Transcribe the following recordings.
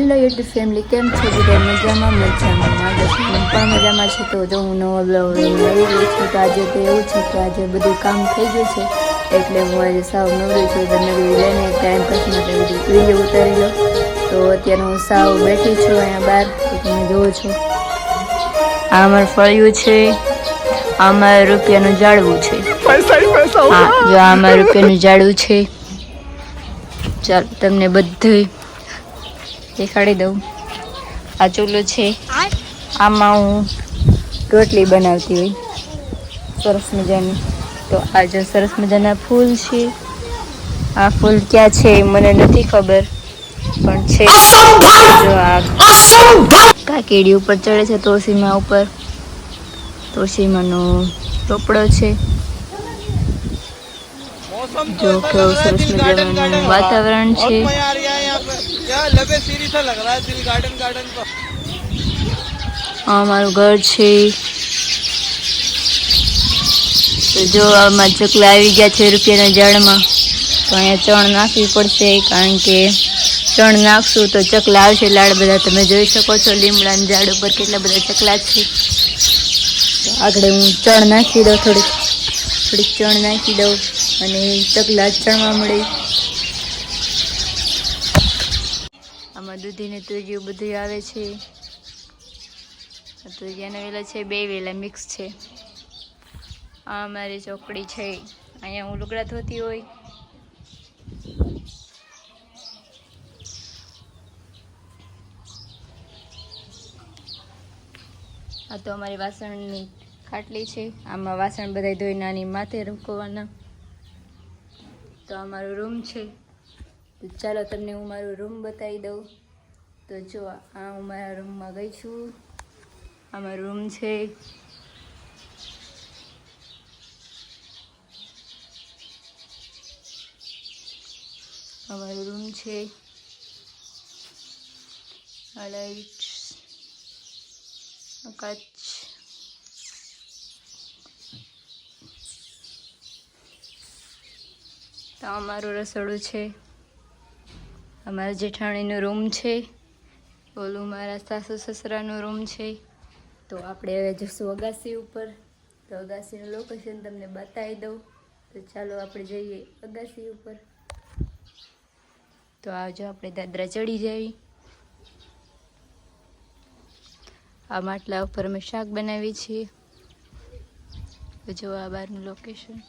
Hello YouTube family કેમ છો બધા? મજામાં મજામાં. છું પણ મજામાં છે. તો જો હું નવો બ્લોગ લઈ રહી છું તો આજે તો એવું છે કે આજે બધું કામ થઈ ગયું છે. એટલે હું આજે સાવ નવરી છું. તો લઈને ટાઈમ પાસ માટે બધું વીડિયો ઉતારી લો તો અત્યારે હું સાવ બેઠી છું અહીંયા બહાર. તમે જુઓ છો. આ અમારું ફળિયું છે. આ અમારા રૂપિયાનું જાળવું છે. હા જો આ અમારા રૂપિયાનું જાળવું છે. ચાલો તમને બધું દેખાડી દઉં. આ ચૂલો છે. આમાં હું રોટલી બનાવતી હોય. સરસ મજાની. તો આ જો સરસ મજાના ફૂલ છે. આ ફૂલ ક્યાં છે એ મને નથી ખબર. પણ છે. જો આ કાકેડી ઉપર ચડે છે તોસીમા ઉપર. તોસીમાનો ટોપડો છે. જો કેવું સરસ મજાનું વાતાવરણ છે. क्या लबे सीरी सा लग रहा है दिल गार्डन गार्डन का આ અમારું ઘર છે તો જો આમાં ચકલા આવી ગયા છે રૂપિયાના ઝાડમાં તો અહીંયા ચણ નાખવી પડશે કારણ કે ચણ નાખશું તો ચકલા આવશે લાડ બધા તમે જોઈ શકો છો લીમડાના ઝાડ ઉપર કેટલા બધા ચકલા છે તો આગળ હું ચણ નાખી દઉં થોડીક થોડીક ચણ નાખી દઉં અને ચકલા ચણવા મળે આમાં દૂધીને તુજિયું બધું આવે છે. તો વેલા છે, બે વેલા મિક્સ છે. આ અમારી ચોકડી છે. અહીંયા હું લુગડા ધોતી હોય. આ તો અમારી વાસણની ખાટલી છે. આમાં વાસણ બધા ધોઈ નાની માથે રૂકવાના તો અમારો રૂમ છે. ચાલો તમને હું મારું રૂમ બતાવી દઉં. તો જો, આ હું મારા રૂમમાં ગઈ છું. અમારો રૂમ છે. અમારો રૂમ છે. આ લાઈટ આ કાચ. તો અમારું રસોડું છે. અમારા જેઠાણીનું રૂમ છે. ઓલું મારા સાસુ સસરાનો રૂમ છે. તો આપણે હવે જઈશું અગાસી ઉપર. તો અગાસીનું લોકેશન તમને બતાવી દઉં. તો ચાલો આપણે જઈએ અગાસી ઉપર. તો આવજો આપણે દાદરા ચડી જઈએ આ માટલા ઉપર અમે શાક બનાવીએ છીએ. જો આ બહારનું લોકેશન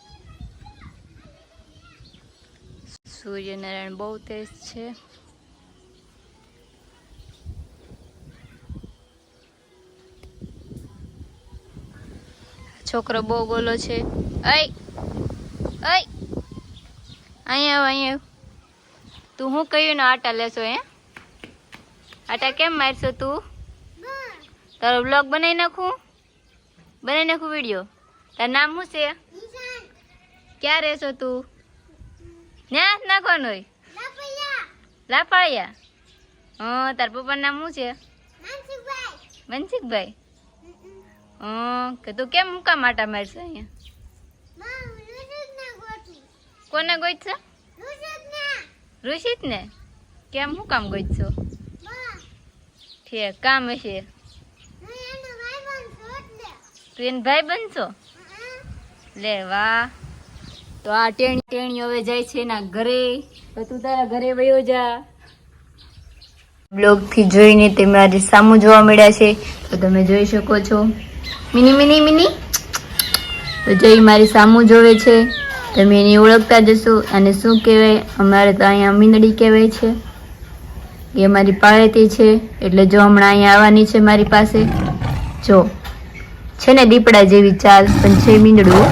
સૂર્યનારાયણ બહુ તેજ છે. છોકરો બહુ બોલો છે. અય અય અહીંયા આવ અહીંયા તું શું કહ્યું ને આટા લેશો હે? આટા કેમ મારશો તું? તારો બ્લોગ બનાવી નાખું? બનાવી નાખું વીડિયો તારું નામ શું છે? ક્યાં રહેશો તું? ના નાખવાનું હોય? લાફાળિયા. હા તાર પપ્પાનું નામ શું છે? મનસુખભાઈ. હા કે તું કેમ મુકા માટા મારશે અહીંયા? કોને ગોઈছো ઋષિત ને કેમ હું કામ ગોઈছো ઠીક, કામ હશે. તું એને ભાઈ બનશો? લે વાહ. તો આ ટેણી ટેણી હવે જાય છે એના ઘરે. તો તું તારા ઘરે વયો જા. બ્લોગથી જોઈને તે મારી સામું જોવા મળ્યા છે. તો તમે જોઈ શકો છો. Mini mini mini. તો જય મારી સામું જોવે છે. તમે એની ઓળખતા જશો. અને શું કહેવાય? અમારે તો અહીંયા મીંદડી કહેવાય છે. એ મારી પાળેતી છે. એટલે જો હમણાં અહીંયા આવવાની છે મારી પાસે, જો. છે ને દીપડા જેવી ચાલ, પણ છે મીંદડું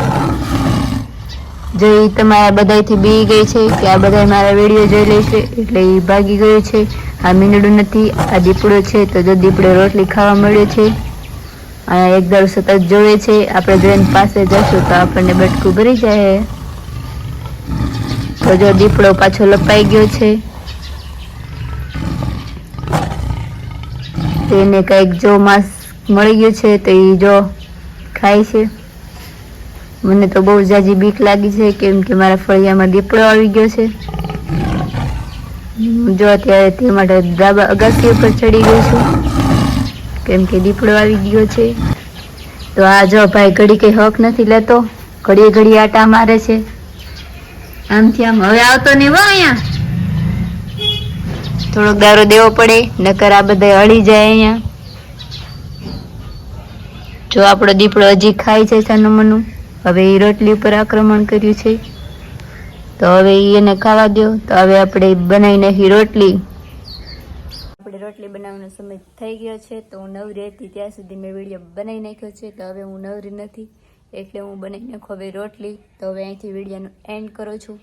જો તમારા બધાથી બી ગઈ છે કે આ બધા મારા વીડિયો જોઈ લેશે એટલે એ ભાગી ગયો છે. આ મીંદડું નથી, આ દીપડો છે. તો જો દીપડો રોટલી ખાવા મળ્યો છે એક દર સતત જોવે છે. આપણે જો પાસે જશું તો આપણને બટકું ભરી જાય. તો જો દીપડો પાછો લપાઈ ગયો છે. તેને કંઈક જો માંસ મળી ગયું છે તો એ જો ખાય છે. મને તો બહુ જાજી બીક લાગી છે કેમ કે મારા ફળિયામાં દીપડો આવી ગયો છે. જો અત્યારે તે માટે ડાબા અગાસી ઉપર ચડી ગઈ છું. કેમ કે દીપડો આવી ગયો છે. તો આ જો ભાઈ ઘડી કઈ હક નથી લેતો, ઘડીએ ઘડી આટા મારે છે. આમથી આમ હવે આવતો નહીં હો અહીંયા. થોડોક દારો દેવો પડે, નકર આ બધા અડી જાય અહીંયા. જો આપણો દીપડો હજી ખાય છે સાનું મનું, હવે એ રોટલી ઉપર આક્રમણ કર્યું છે. તો હવે એને ખાવા દો તો હવે આપણે બનાવી નાખી રોટલી રોટલી બનાવવાનો સમય થઈ ગયો છે, તો હું નવરી હતી ત્યાં સુધી મેં વીડિયો બનાવી નાખ્યો છે, તો હવે હું નવરી નથી, એટલે હું બનાવી નાખું હવે રોટલી, તો હવે અહીંથી વિડીયોનું એન્ડ કરું છું.